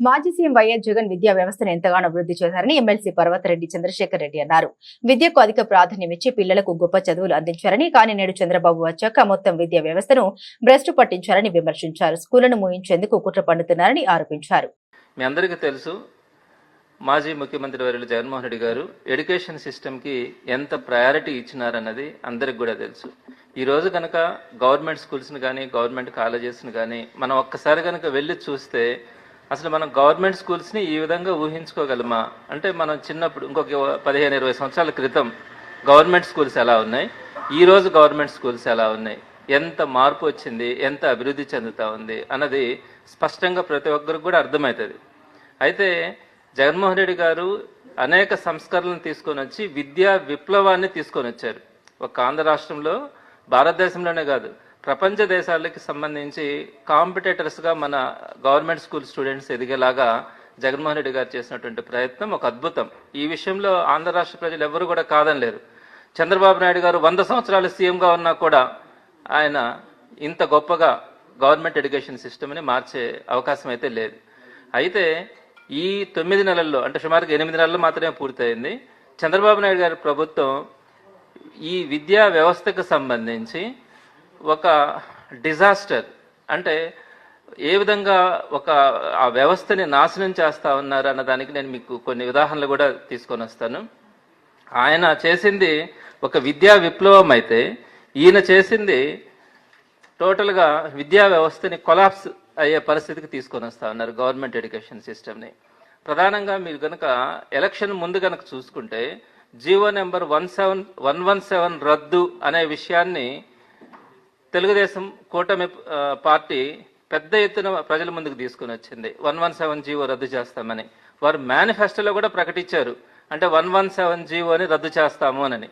మాజీ CM YS Jagan విద్యా వ్యవస్థను ఎంతగానో అభివృద్ధి చేశారని ఎమ్మెల్సీ పర్వతరెడ్డి చంద్రశేఖర్ రెడ్డి అన్నారు. విద్యకు అధిక ప్రాధాన్యమిచ్చి పిల్లలకు గొప్ప చదువులు అందించారని కానీ నేడు చంద్రబాబు వచ్చాక మొత్తం విద్యా వ్యవస్థను భ్రష్టు పట్టించారని విమర్శించారు. స్కూళ్ళను మూయించేందుకు కుట్ర పండుతున్నారని ఆరోపించారు. మీ అందరికీ తెలుసు మాజీ ముఖ్యమంత్రి వర్యులు జగన్మోహన్ రెడ్డి గారు ఎడ్యుకేషన్ సిస్టమ్కి ఎంత ప్రయారిటీ ఇచ్చినారన్నది అందరికి కూడా తెలుసు. ఈ రోజు కనుక గవర్నమెంట్ స్కూల్స్ని కానీ గవర్నమెంట్ కాలేజెస్ని కానీ మనం ఒక్కసారి కనుక వెళ్ళి చూస్తే అసలు మనం గవర్నమెంట్ స్కూల్స్ని ఈ విధంగా ఊహించుకోగలమా? అంటే మనం చిన్నప్పుడు ఇంకొక పదిహేను ఇరవై సంవత్సరాల క్రితం గవర్నమెంట్ స్కూల్స్ ఎలా ఉన్నాయి? ఈ రోజు గవర్నమెంట్ స్కూల్స్ ఎలా ఉన్నాయి? ఎంత మార్పు వచ్చింది? ఎంత అభివృద్ధి చెందుతా ఉంది? అన్నది స్పష్టంగా ప్రతి ఒక్కరికి కూడా అర్థమవుతుంది. అయితే జగన్మోహన్ రెడ్డి గారు అనేక సంస్కరణలను తీసుకొని వచ్చి విద్యా విప్లవాన్ని తీసుకొని వచ్చారు. ఒక ఆంధ్ర రాష్ట్రంలో భారతదేశంలోనే కాదు ప్రపంచ దేశాలకి సంబంధించి కాంపిటేటర్స్గా మన గవర్నమెంట్ స్కూల్ స్టూడెంట్స్ ఎదిగేలాగా జగన్మోహన్ రెడ్డి గారు చేసినటువంటి ప్రయత్నం ఒక అద్భుతం. ఈ విషయంలో ఆంధ్ర రాష్ట్ర ప్రజలు ఎవరు కూడా కాదనలేరు చంద్రబాబు నాయుడు గారు వంద సంవత్సరాలు సీఎంగా ఉన్నా కూడా ఆయన ఇంత గొప్పగా గవర్నమెంట్ ఎడ్యుకేషన్ సిస్టమ్ని మార్చే అవకాశం అయితే లేదు. అయితే ఈ తొమ్మిది నెలల్లో అంటే సుమారుగా ఎనిమిది నెలలు మాత్రమే పూర్తయింది. చంద్రబాబు నాయుడు గారి ప్రభుత్వం ఈ విద్యా వ్యవస్థకు సంబంధించి ఒక డిజాస్టర్. అంటే ఏ విధంగా ఒక ఆ వ్యవస్థని నాశనం చేస్తా ఉన్నారు అన్న దానికి నేను మీకు కొన్ని ఉదాహరణలు కూడా తీసుకొని వస్తాను. ఆయన చేసింది ఒక విద్యా విప్లవం అయితే ఈయన చేసింది టోటల్గా విద్యా వ్యవస్థని కొలాప్స్ అయ్యే పరిస్థితికి తీసుకొని వస్తా ఉన్నారు గవర్నమెంట్ ఎడ్యుకేషన్ సిస్టమ్ని. ప్రధానంగా మీరు కనుక ఎలక్షన్ ముందు కనుక చూసుకుంటే GO number one seven one one seven రద్దు అనే విషయాన్ని తెలుగుదేశం కూటమి పార్టీ పెద్ద ఎత్తున ప్రజల ముందుకు తీసుకుని వచ్చింది. వన్ వన్ సెవెన్ జీవో రద్దు చేస్తామని. వారు మేనిఫెస్టోలో కూడా ప్రకటించారు. అంటే వన్ వన్ సెవెన్ జీవోని రద్దు చేస్తాము అని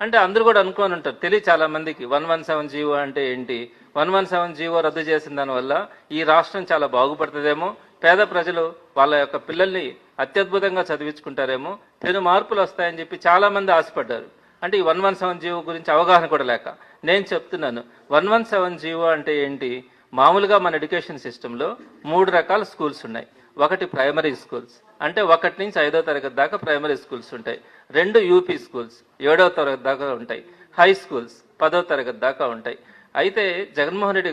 అంటే అందరూ కూడా అనుకోని ఉంటారు. తెలియ చాలా మందికి వన్ వన్ సెవెన్ జీవో అంటే ఏంటి? వన్ వన్ సెవెన్ జీవో రద్దు చేసిన దానివల్ల ఈ రాష్ట్రం చాలా బాగుపడుతుందేమో. పేద ప్రజలు వాళ్ళ యొక్క పిల్లల్ని అత్యద్భుతంగా చదివించుకుంటారేమో. పెను మార్పులు వస్తాయని చెప్పి చాలా మంది ఆశపడ్డారు. అంటే ఈ వన్ వన్ సెవెన్ జీవో గురించి అవగాహన కూడా లేక. నేను చెప్తున్నాను వన్ వన్ సెవెన్ జీవో అంటే ఏంటి? మామూలుగా మన ఎడ్యుకేషన్ సిస్టంలో మూడు రకాల స్కూల్స్ ఉన్నాయి. ఒకటి ప్రైమరీ స్కూల్స్. అంటే ఒకటి నుంచి ఐదో తరగతి దాకా ప్రైమరీ స్కూల్స్ ఉంటాయి. రెండు యూపీ స్కూల్స్ ఏడవ తరగతి దాకా ఉంటాయి. హై స్కూల్స్ పదో తరగతి దాకా ఉంటాయి. అయితే జగన్మోహన్ రెడ్డి